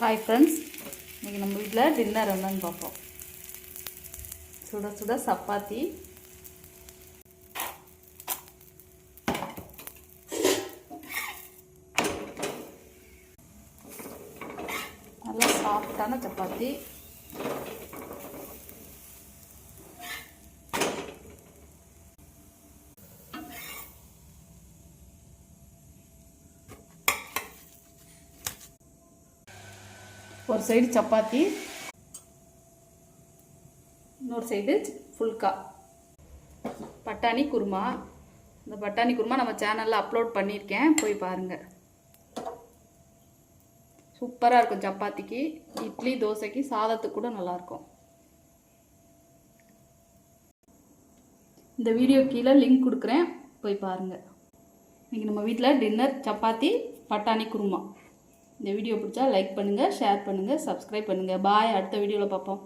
Hi friends இன்றைக்கி நம்ம வீட்டில் டின்னர் என்னன்னு பார்ப்போம். சுட சுட சப்பாத்தி. நல்லா சாஃப்டான சப்பாத்தி. ஒரு சைடு சப்பாத்தி இன்னொரு சைடு ஃபுல்கா. பட்டாணி குருமா. இந்த பட்டாணி குருமா நம்ம சேனலில் அப்லோட் பண்ணியிருக்கேன். போய் பாருங்கள் சூப்பராக இருக்கும் சப்பாத்திக்கு. இட்லி தோசைக்கு சாதத்துக்கு கூட நல்லாயிருக்கும். இந்த வீடியோ கீழே லிங்க் கொடுக்குறேன். போய் பாருங்கள் இன்றைக்கி நம்ம வீட்டில் டின்னர் சப்பாத்தி பட்டாணி குருமா. இந்த வீடியோ பிடிச்சா லைக் பண்ணுங்கள் ஷேர் பண்ணுங்கள் சப்ஸ்கிரைப் பண்ணுங்கள் பாய் அடுத்த வீடியோவில் பார்ப்போம்.